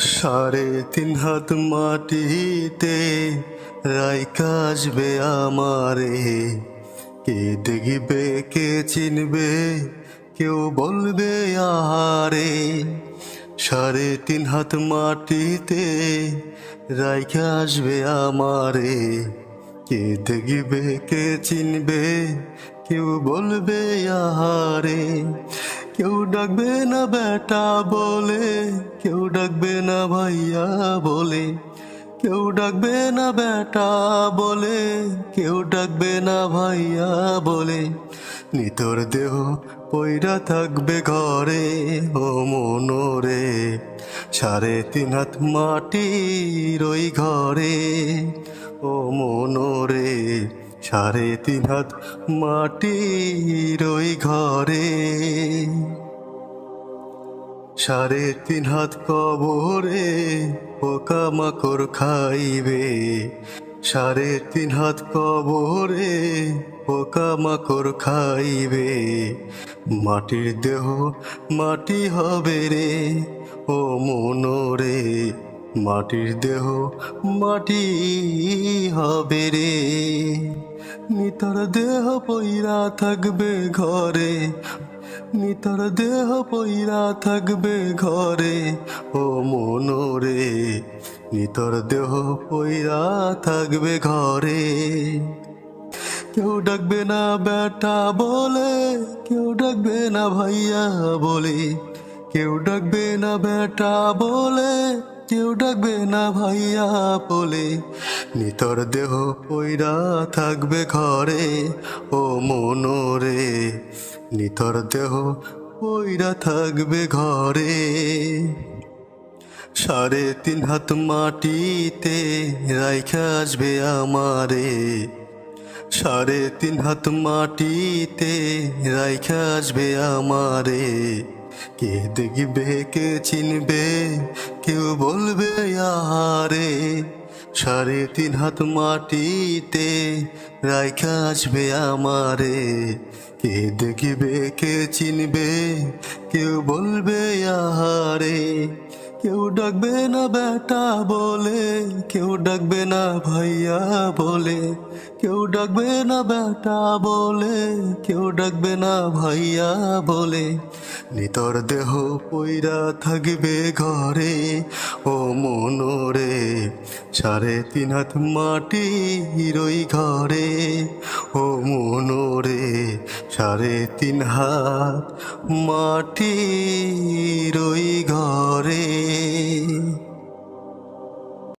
সাড়ে তিন হাত মাটিতে রাইকা আসবে আমারে। কে দেখবে, কে চিনবে, কেউ বলবে আহারে। সাড়ে তিন হাত মাটিতে রাইকা আসবে আমারে। কে দেখবে, কে চিনবে, কেউ বলবে আহারে। কেউ ডাকবে না বেটা বলে, কেউ ডাকবে না ভাইয়া বলে, কেউ ডাকবে না বেটা বলে, কেউ ডাকবে না ভাইয়া বলে। নিতর দেহ পইরা থাকবে ঘরে, ও মনোরে, সাড়ে তিন হাত মাটির ওই ঘরে, ও মনোরে, সাড়ে তিন হাত মাটির ওই ঘরে। সাড়ে তিন হাত কবরে পোকা মাকড় খাইবে। সাড়ে তিন হাত কবরে পোকা মাকড় খাইবে। মাটির দেহ মাটি হবে রে, ও মনোরে। মাটির দেহ মাটি হবে রে। নিতর দেহ পইরা থাকবে ঘরে নিতর দেহ পইরা থাকবে ঘরে, ও মনোরে। নিতর দেহ পইরা থাকবে ঘরে। কেউ ডাকবে না বেটা বলে, কেউ ডাকবে না ভাইয়া বলে। কেউ ডাকবে না বেটা বলে, কেউ ডাকবে না ভাইয়া বলে। নিতর দেহ পইরা থাকবে ঘরে, ও মনোরে। নিতর দেহ পইরা থাকবে ঘরে। সাড়ে তিন হাত মাটিতে রাইখা আসবে আমারে। সাড়ে তিন হাত মাটিতে রাইখা আসবে আমারে। কে দেখবে, কে চিনবে, কেউ বলবে আরে সাড়ে তিন হাত মাটিতে রাইখা আসবে আমারে। কে দেখিবে কে চিনবে কেউ বলবে আহারে। কেউ ডাকবে না বেটা বলে, কেউ ডাকবে না ভাইয়া বলে, কেউ ডাকবে না বেটা বলে, কেউ ডাকবে না ভাইয়া বলে। নিতর দেহ পইরা থাকবে ঘরে, ও মনোরে সাড়ে তিন হাত মাটি রই ঘরে, ও মনোরে সাড়ে তিন হাত মাটির ওই ঘরে